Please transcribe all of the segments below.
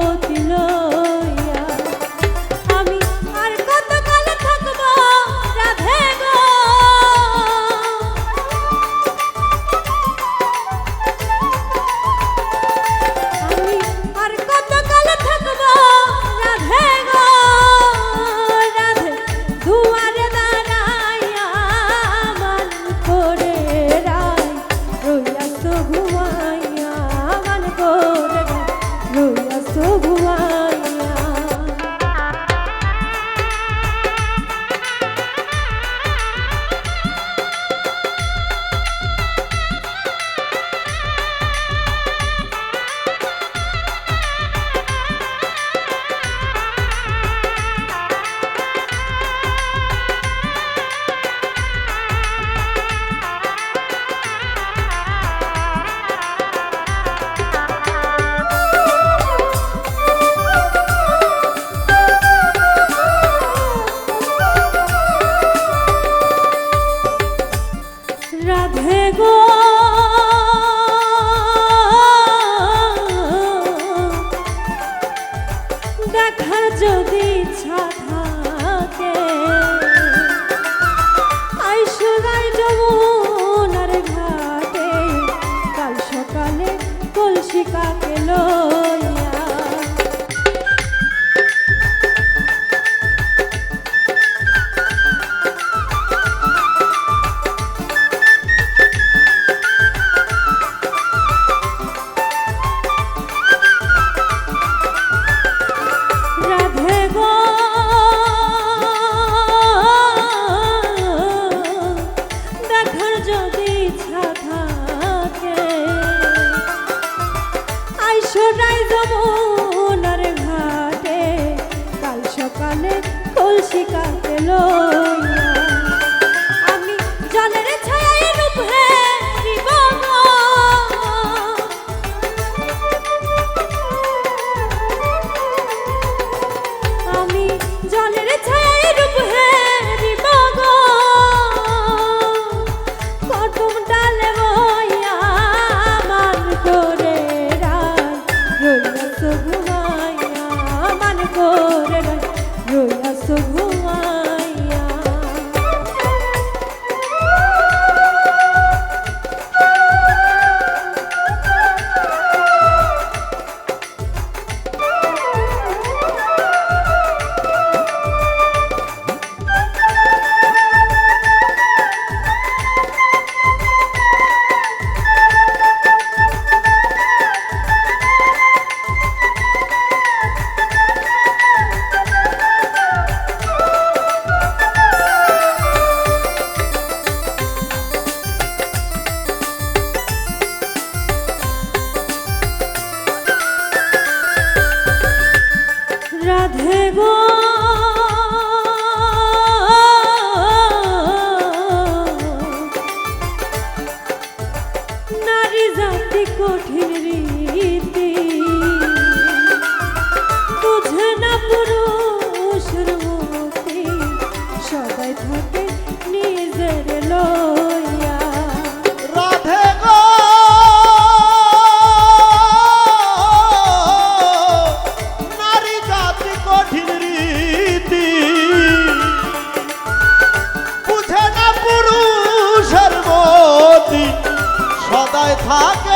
foot. যদি ছাথা থাকে। আইসোটাই যমুনার ঘাটে কাল সকালে কলসি কাটলো থাকে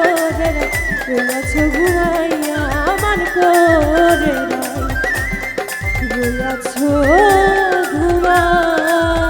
করে রাই রইয়াছ ঘুমাইয়া আমার করে রাই রইয়াছ ঘুমাইয়া